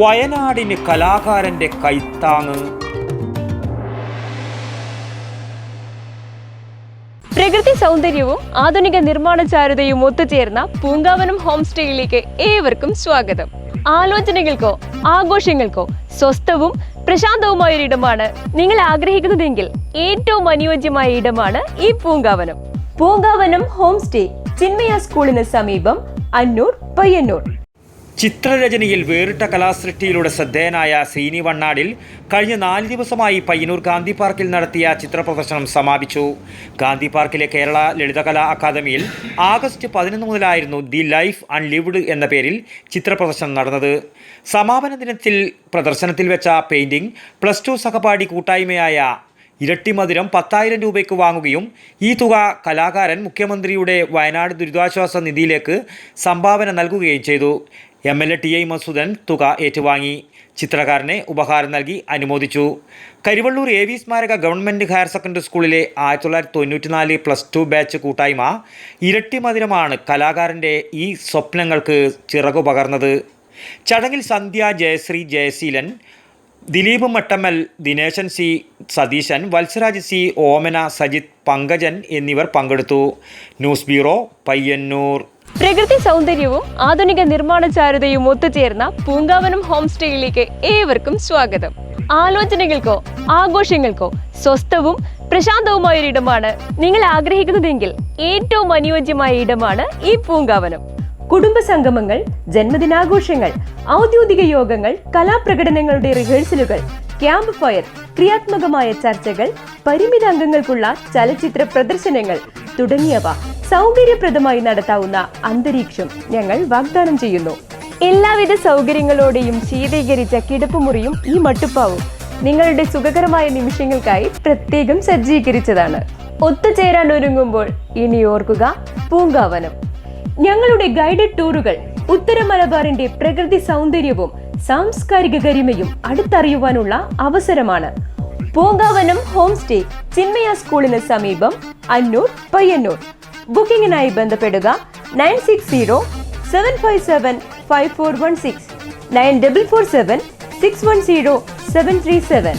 വയനാടിന് കലാകാരന്റെ കൈത്താങ് പ്രകൃതി സൗന്ദര്യവും ആധുനിക നിർമ്മാണ ചാരുതയും ഒത്തുചേർന്ന പൂങ്കാവനം ഹോം സ്റ്റേയിലേക്ക് ഏവർക്കും സ്വാഗതം. ആലോചനകൾക്കോ ആഘോഷങ്ങൾക്കോ സ്വസ്ഥവും പ്രശാന്തവുമായ ഒരു ഇടമാണ് നിങ്ങൾ ആഗ്രഹിക്കുന്നതെങ്കിൽ ഏറ്റവും അനുയോജ്യമായ ഇടമാണ് ഈ പൂങ്കാവനം. പൂങ്കാവനം ഹോം സ്റ്റേ ചിന്മയ സ്കൂളിന് സമീപം അന്നൂർ പയ്യന്നൂർ. ചിത്രരചനയിൽ വേറിട്ട കലാസൃഷ്ടിയിലൂടെ ശ്രദ്ധേയനായ ശ്രീനി വണ്ണാടിൽ കഴിഞ്ഞ നാല് ദിവസമായി പയ്യന്നൂർ ഗാന്ധി പാർക്കിൽ നടത്തിയ ചിത്രപ്രദർശനം സമാപിച്ചു. ഗാന്ധി പാർക്കിലെ കേരള ലളിതകലാ അക്കാദമിയിൽ ആഗസ്റ്റ് പതിനൊന്ന് മുതലായിരുന്നു ദി ലൈഫ് അൺലിവ്ഡ് എന്ന പേരിൽ ചിത്രപ്രദർശനം നടന്നത്. സമാപന ദിനത്തിൽ പ്രദർശനത്തിൽ വെച്ച പെയിന്റിംഗ് പ്ലസ് ടു സഹപാഠി കൂട്ടായ്മയായ ഇരട്ടിമധുരം പത്തായിരം രൂപയ്ക്ക് വാങ്ങുകയും ഈ തുക കലാകാരൻ മുഖ്യമന്ത്രിയുടെ വയനാട് ദുരിതാശ്വാസ നിധിയിലേക്ക് സംഭാവന നൽകുകയും ചെയ്തു. M L A T I Madhusoodanan തുക ഏറ്റുവാങ്ങി. ചിത്രകാരനെ ഉപഹാരം നൽകി അനുമോദിച്ചു. കരിവള്ളൂർ എ വി സ്മാരക ഗവൺമെന്റ് ഹയർ സെക്കൻഡറി സ്കൂളിലെ ആയിരത്തി തൊള്ളായിരത്തി തൊണ്ണൂറ്റിനാല് പ്ലസ് ടു ബാച്ച് കൂട്ടായ്മ ഇരട്ടി മധുരമാണ് കലാകാരന്റെ ഈ സ്വപ്നങ്ങൾക്ക് ചിറകു പകർന്നത് ചടങ്ങിൽ സന്ധ്യ ജയശ്രീ ജയശീലൻ ദിലീപ് മട്ടമ്മൽ ദിനേശൻ സി സതീശൻ വത്സരാജ് സി ഓമന സജിത് പങ്കജൻ എന്നിവർ പങ്കെടുത്തു. News bureau Payyanur. പ്രകൃതി സൗന്ദര്യവും ആധുനിക നിർമ്മാണ ചാരുതയും ഒത്തുചേർന്ന പൂങ്കാവനം ഹോം സ്റ്റേയിലേക്ക് ഏവർക്കും സ്വാഗതം. ആലോചനകൾക്കോ ആഘോഷങ്ങൾക്കോ സ്വസ്ഥവും പ്രശാന്തവുമായ ഒരു ഇടമാണ് നിങ്ങൾ ആഗ്രഹിക്കുന്നതെങ്കിൽ ഏറ്റവും അനുയോജ്യമായ ഇടമാണ് ഈ പൂങ്കാവനം. കുടുംബ സംഗമങ്ങൾ ജന്മദിനാഘോഷങ്ങൾ ഔദ്യോഗിക യോഗങ്ങൾ കലാപ്രകടനങ്ങളുടെ റിഹേഴ്സലുകൾ ക്യാമ്പ് ഫയർ ക്രിയാത്മകമായ ചർച്ചകൾ പരിമിത അംഗങ്ങൾക്കുള്ള ചലച്ചിത്ര പ്രദർശനങ്ങൾ തുടങ്ങിയവ സൗകര്യപ്രദമായി നടത്താവുന്ന അന്തരീക്ഷം ഞങ്ങൾ വാഗ്ദാനം ചെയ്യുന്നു. എല്ലാവിധ സൗകര്യങ്ങളോടെയും ശീതീകരിച്ച കിടപ്പുമുറിയും ഈ മട്ടുപ്പാവും നിങ്ങളുടെ സുഖകരമായ നിമിഷങ്ങൾക്കായി പ്രത്യേകം സജ്ജീകരിച്ചതാണ്. ഒത്തുചേരാൻ ഒരുങ്ങുമ്പോൾ ഇനി ഓർക്കുക പൂങ്കാവനം. ഞങ്ങളുടെ ഗൈഡഡ് ടൂറുകൾ ഉത്തര മലബാറിന്റെ പ്രകൃതി സൗന്ദര്യവും സാംസ്കാരിക ഗരിമയും അടുത്തറിയുവാനുള്ള അവസരമാണ്. പൂങ്കാവനം ഹോം സ്റ്റേ ചിന്മയ സ്കൂളിന് സമീപം അന്നൂർ പയ്യന്നൂർ. ബുക്കിംഗിനായി ബന്ധപ്പെടുക nine six zero seven five seven five four one six nine double four seven six one zero seven three seven.